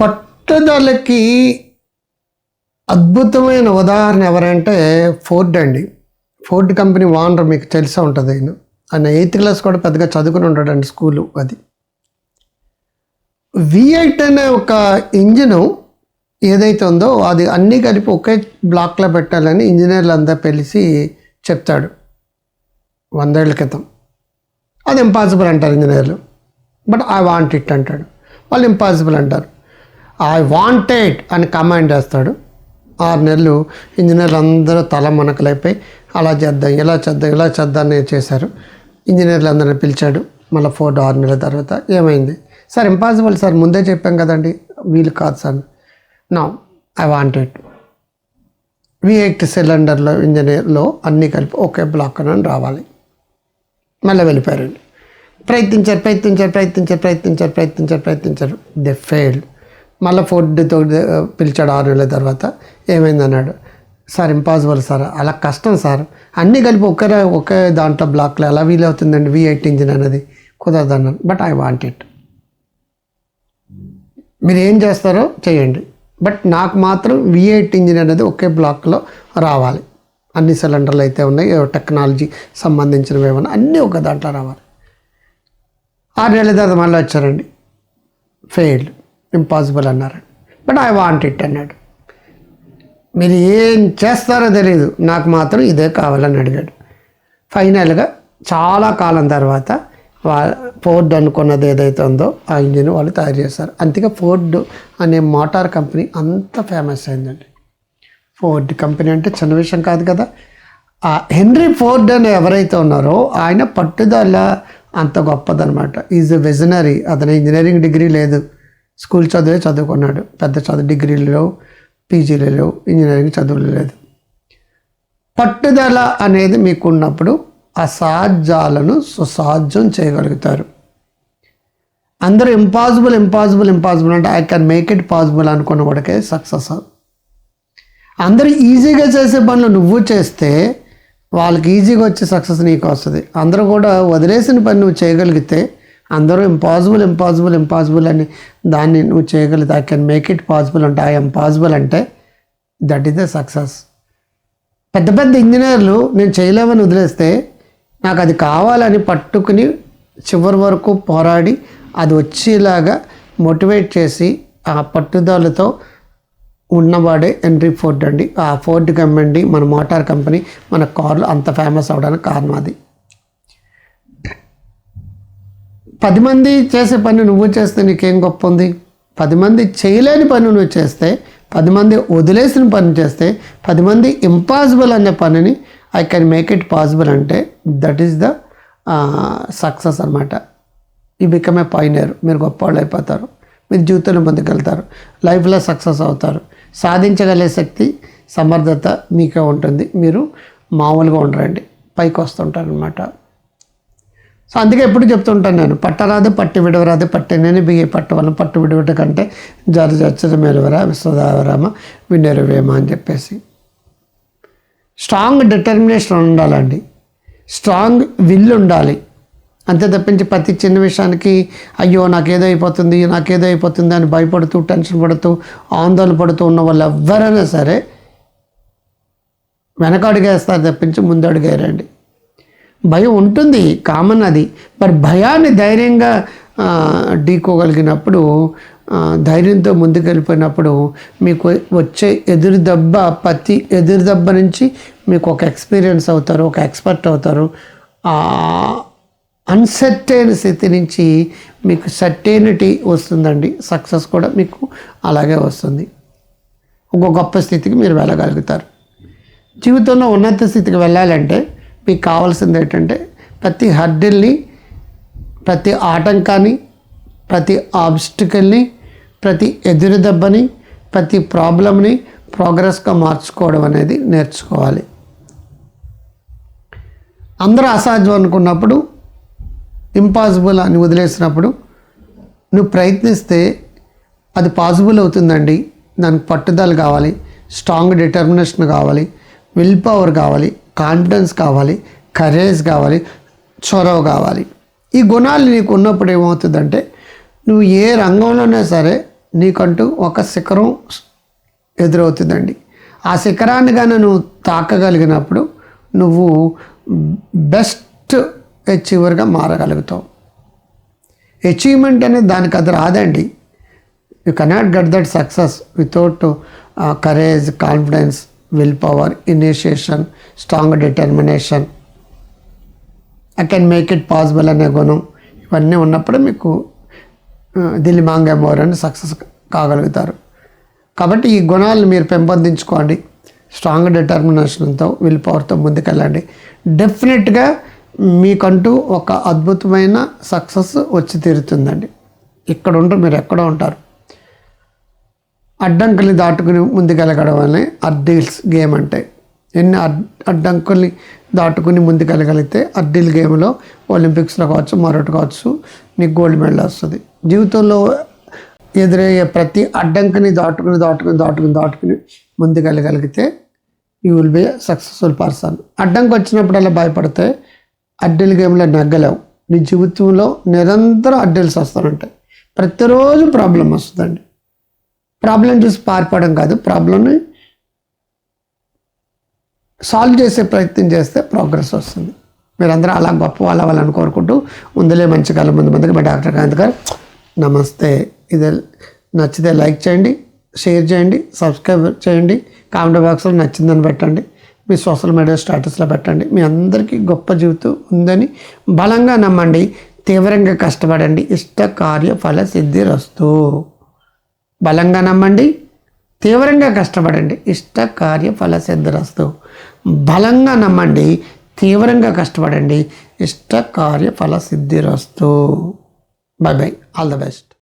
పట్టుదలకి అద్భుతమైన ఉదాహరణ ఎవరంటే ఫోర్డ్ అండి. ఫోర్డ్ కంపెనీ ఓనర్ మీకు తెలిసే ఉంటుంది ఆయన ఆయన ఎయిత్ క్లాస్ కూడా పెద్దగా చదువుకుని ఉంటాడండి స్కూలు అది. వి ఎయిట్ అనే ఒక ఇంజిను ఏదైతే ఉందో అది అన్నీ కలిపి ఒకే బ్లాక్లో పెట్టాలని ఇంజనీర్లు అంతా పిలిచి చెప్తాడు. వందేళ్ళ క్రితం. అది ఇంపాసిబుల్ అంటారు ఇంజనీర్లు. బట్ ఐ వాంట్ ఇట్ అంటాడు. వాళ్ళు ఇంపాసిబుల్ అంటారు. ఐ వాంటెడ్ అని కమాండ్ చేస్తాడు ఆరు నెలలు ఇంజనీర్లు అందరూ తల మనకలైపోయి అలా చేద్దాం ఇలా చేద్దాం ఇలా చేద్దాం అని చేశారు. ఇంజనీర్లు అందరిని పిలిచాడు. మళ్ళీ ఫోర్ ఆరు నెలల తర్వాత ఏమైంది? సార్ ఇంపాసిబుల్ సార్ ముందే చెప్పాం కదండి వీలు కాదు సార్. నా ఐ వాంటెడ్ వి ఎయిట్ సిలిండర్లో ఇంజనీర్లో అన్నీ కలిపి ఒకే బ్లాక్ అని రావాలి. మళ్ళీ వెళ్ళిపోయారండి. ప్రయత్నించారు ప్రయత్నించారు ప్రయత్నించారు ప్రయత్నించారు ప్రయత్నించారు ప్రయత్నించారు. దే ఫెయిల్డ్ మళ్ళీ ఫుడ్తో పిలిచాడు ఆరు నెలల తర్వాత. ఏమైంది అన్నాడు సార్ ఇంపాసిబుల్ సార్. అలా కష్టం సార్. అన్నీ కలిపి ఒకే ఒకే దాంట్లో బ్లాక్లో ఎలా వీలవుతుందండి? వి ఎయిట్ ఇంజిన్ అనేది కుదరదు అన్నాను బట్ ఐ వాంట్ ఇట్ మీరు ఏం చేస్తారో చేయండి. బట్ నాకు మాత్రం వి ఎయిట్ ఇంజిన్ అనేది ఒకే బ్లాక్లో రావాలి. అన్ని సిలిండర్లు అయితే ఉన్నాయి. టెక్నాలజీ సంబంధించినవి ఏమన్నా అన్నీ ఒక దాంట్లో రావాలి. ఆరు నెలల తర్వాత మళ్ళీ వచ్చారండి. ఫెయిల్డ్ ఇంపాసిబుల్ అన్నారు. బట్ ఐ వాంట్ ఇట్ అన్నాడు. మీరు ఏం చేస్తారో తెలియదు నాకు మాత్రం ఇదే కావాలని అడిగాడు. ఫైనల్గా చాలా కాలం తర్వాత వా ఫోర్డ్ అనుకున్నది ఏదైతే ఉందో ఆ ఇంజిన్ వాళ్ళు తయారు చేస్తారు అంతేగా ఫోర్డ్ అనే మోటార్ కంపెనీ అంత ఫేమస్ అయిందండి. ఫోర్డ్ కంపెనీ అంటే చిన్న విషయం కాదు కదా. ఆ హెన్రీ ఫోర్డ్ అని ఎవరైతే ఉన్నారో ఆయన పట్టుదల అంత గొప్పదనమాట ఈజ్ ఎ విజనరీ అతను ఇంజనీరింగ్ డిగ్రీ లేదు. స్కూల్ చదివే చదువుకున్నాడు. పెద్ద చదువు డిగ్రీలు లేవు పీజీలు లేవు ఇంజనీరింగ్ చదువులు లేదు. పట్టుదల అనేది మీకున్నప్పుడు అసాధ్యాలను సుసాధ్యం చేయగలుగుతారు. అందరూ ఇంపాసిబుల్ ఇంపాసిబుల్ ఇంపాసిబుల్ అంటే I can make it possible అనుకున్న వాడికే సక్సెస్ అందరూ ఈజీగా చేసే పనులు నువ్వు చేస్తే వాళ్ళకి ఈజీగా వచ్చే సక్సెస్ నీకు వస్తుంది. అందరూ కూడా వదిలేసిన పని నువ్వు చేయగలిగితే అందరూ ఇంపాసిబుల్ ఇంపాసిబుల్ ఇంపాసిబుల్ అని దాన్ని నువ్వు చేయగలదు I can make it possible అంటే ఐ ఇంపాసిబుల్ అంటే దట్ ఈస్ ద సక్సెస్ పెద్ద పెద్ద ఇంజనీర్లు నేను చేయలేమని వదిలేస్తే నాకు అది కావాలని పట్టుకుని చివరి వరకు పోరాడి అది వచ్చేలాగా మోటివేట్ చేసి ఆ పట్టుదలతో ఉన్నవాడే ఎంట్రీ ఫోర్డ్ అండి. ఆ ఫోర్డ్ కంపెనీ మన మోటార్ కంపెనీ మన కార్లు అంత ఫేమస్ అవడానికి కారణం అది. పది మంది చేసే పని నువ్వు చేస్తే నీకేం గొప్ప ఉంది? పది మంది చేయలేని పని నువ్వు చేస్తే పది మంది వదిలేసిన పని చేస్తే పది మంది ఇంపాసిబుల్ అనే పనిని I can make it possible అంటే దట్ ఈస్ ద సక్సెస్ అనమాట ఈ బికమ్ ఏ పైనర్ మీరు గొప్పవాళ్ళు అయిపోతారు. మీరు జీవితంలో ముందుకెళ్తారు. లైఫ్లో సక్సెస్ అవుతారు. సాధించగలిగే శక్తి సమర్థత మీకే ఉంటుంది. మీరు మామూలుగా ఉండరండి. పైకి వస్తుంటారు అనమాట సో అందుకే ఎప్పుడు చెప్తుంటాను నేను పట్టరాదు పట్టి విడవరాదు పట్టినని బియ్య పట్టవలం పట్టు విడవట కంటే జర జచ్చర మెరువరా విశ్వదావరామ వినెరవేమ అని చెప్పేసి. స్ట్రాంగ్ డిటర్మినేషన్ ఉండాలండి. స్ట్రాంగ్ విల్ ఉండాలి. అంతే తప్పించి ప్రతి చిన్న విషయానికి అయ్యో నాకేదో అయిపోతుంది నాకేదో అయిపోతుంది అని భయపడుతూ టెన్షన్ పడుతూ ఆందోళన పడుతూ ఉన్న వాళ్ళు ఎవరైనా సరే వెనకడుగేస్తారు తప్పించి ముందడుగేరండి భయం ఉంటుంది కామన్ అది. మరి భయాన్ని ధైర్యంగా ఢీకోగలిగినప్పుడు ధైర్యంతో ముందుకెళ్ళిపోయినప్పుడు మీకు వచ్చే ఎదురు దెబ్బ ప్రతి ఎదురు దెబ్బ నుంచి మీకు ఒక ఎక్స్పీరియన్స్ అవుతారు ఒక ఎక్స్పర్ట్ అవుతారు. అన్సర్టైన్ స్థితి నుంచి మీకు సర్టైనిటీ వస్తుందండి. సక్సెస్ కూడా మీకు అలాగే వస్తుంది. ఒక గొప్ప స్థితికి మీరు వెళ్ళగలుగుతారు. జీవితంలో ఉన్నత స్థితికి వెళ్ళాలంటే మీకు కావాల్సింది ఏంటంటే ప్రతి హర్డిల్ని ప్రతి ఆటంకాన్ని ప్రతి ఆబ్స్టికల్ని ప్రతి ఎదురు దెబ్బని ప్రతి ప్రాబ్లమ్ని ప్రోగ్రెస్గా మార్చుకోవడం అనేది నేర్చుకోవాలి. అందరూ అసాధ్యం అనుకున్నప్పుడు ఇంపాసిబుల్ అని వదిలేసినప్పుడు నువ్వు ప్రయత్నిస్తే అది పాసిబుల్ అవుతుందండి. దానికి పట్టుదల కావాలి. స్ట్రాంగ్ డిటర్మినేషన్ కావాలి. విల్ పవర్ కావాలి. కాన్ఫిడెన్స్ కావాలి కరేజ్ కావాలి చొరవ కావాలి. ఈ గుణాలు నీకు ఉన్నప్పుడు ఏమవుతుందంటే నువ్వు ఏ రంగంలోనే సరే నీకంటూ ఒక శిఖరం ఎదురవుతుందండి. ఆ శిఖరాన్ని కానీ నువ్వు తాకగలిగినప్పుడు నువ్వు బెస్ట్ అచీవర్గా మారగలుగుతావు. అచీవ్మెంట్ అనేది దానికి అది రాదండి. You cannot get that success without courage confidence will power initiation strong determination I can make it possible అనే గుణం ఇవన్నీ ఉన్నప్పుడు మీకు దిల్లి మాంగమోర్ అని సక్సెస్ కాగలుగుతారు. కాబట్టి ఈ గుణాలను మీరు పెంపొందించుకోండి. Strong డిటర్మినేషన్తో will పవర్తో ముందుకెళ్ళండి. డెఫినెట్గా మీకంటూ ఒక అద్భుతమైన సక్సెస్ వచ్చి తీరుతుందండి. ఇక్కడ ఉంటారు మీరు ఎక్కడ ఉంటారు. అడ్డంకుల్ని దాటుకుని ముందుకెళ్ళగడం అనే అడ్డీల్స్ గేమ్ అంటే ఎన్ని అడ్ అడ్డంకుల్ని దాటుకుని ముందుకెళ్ళగలిగితే అడ్డీల్ గేమ్లో ఒలింపిక్స్లో కావచ్చు మరొకటి కావచ్చు నీకు గోల్డ్ మెడల్ వస్తుంది. జీవితంలో ఎదురయ్యే ప్రతి అడ్డంకిని దాటుకుని దాటుకుని దాటుకుని దాటుకుని ముందుకెళ్ళగలిగితే you will be successful person. అడ్డంకి వచ్చినప్పుడల్లా భయపడితే అడ్డీల గేమ్లో నగ్గలేవు. నీ జీవితంలో నిరంతరం అడ్డీల్స్ వస్తానంటాయి ప్రతిరోజు ప్రాబ్లం వస్తుందండి. ప్రాబ్లం చూసి పారిపోవడం కాదు. ప్రాబ్లంని సాల్వ్ చేసే ప్రయత్నం చేస్తే ప్రోగ్రెస్ వస్తుంది. మీరందరూ అలా గొప్ప వాళ్ళ వాళ్ళని కోరుకుంటూ ముందులే మంచి కాలం ముందు ముందుకు మా డాక్టర్ కాంత్ గారు. నమస్తే. ఇది నచ్చితే లైక్ చేయండి షేర్ చేయండి సబ్స్క్రైబ్ చేయండి కామెంట్ బాక్స్లో నచ్చిందని పెట్టండి మీ సోషల్ మీడియా స్టేటస్లో పెట్టండి. మీ అందరికీ గొప్ప జీవితం ఉందని బలంగా నమ్మండి. తీవ్రంగా కష్టపడండి. ఇష్ట కార్య ఫల సిద్ధి రస్తూ. బలంగా నమ్మండి తీవ్రంగా కష్టపడండి. ఇష్ట కార్య ఫలసిద్ధరస్తు బలంగా నమ్మండి తీవ్రంగా కష్టపడండి. ఇష్ట కార్య ఫల సిద్ధిరస్తు. Bye bye all the best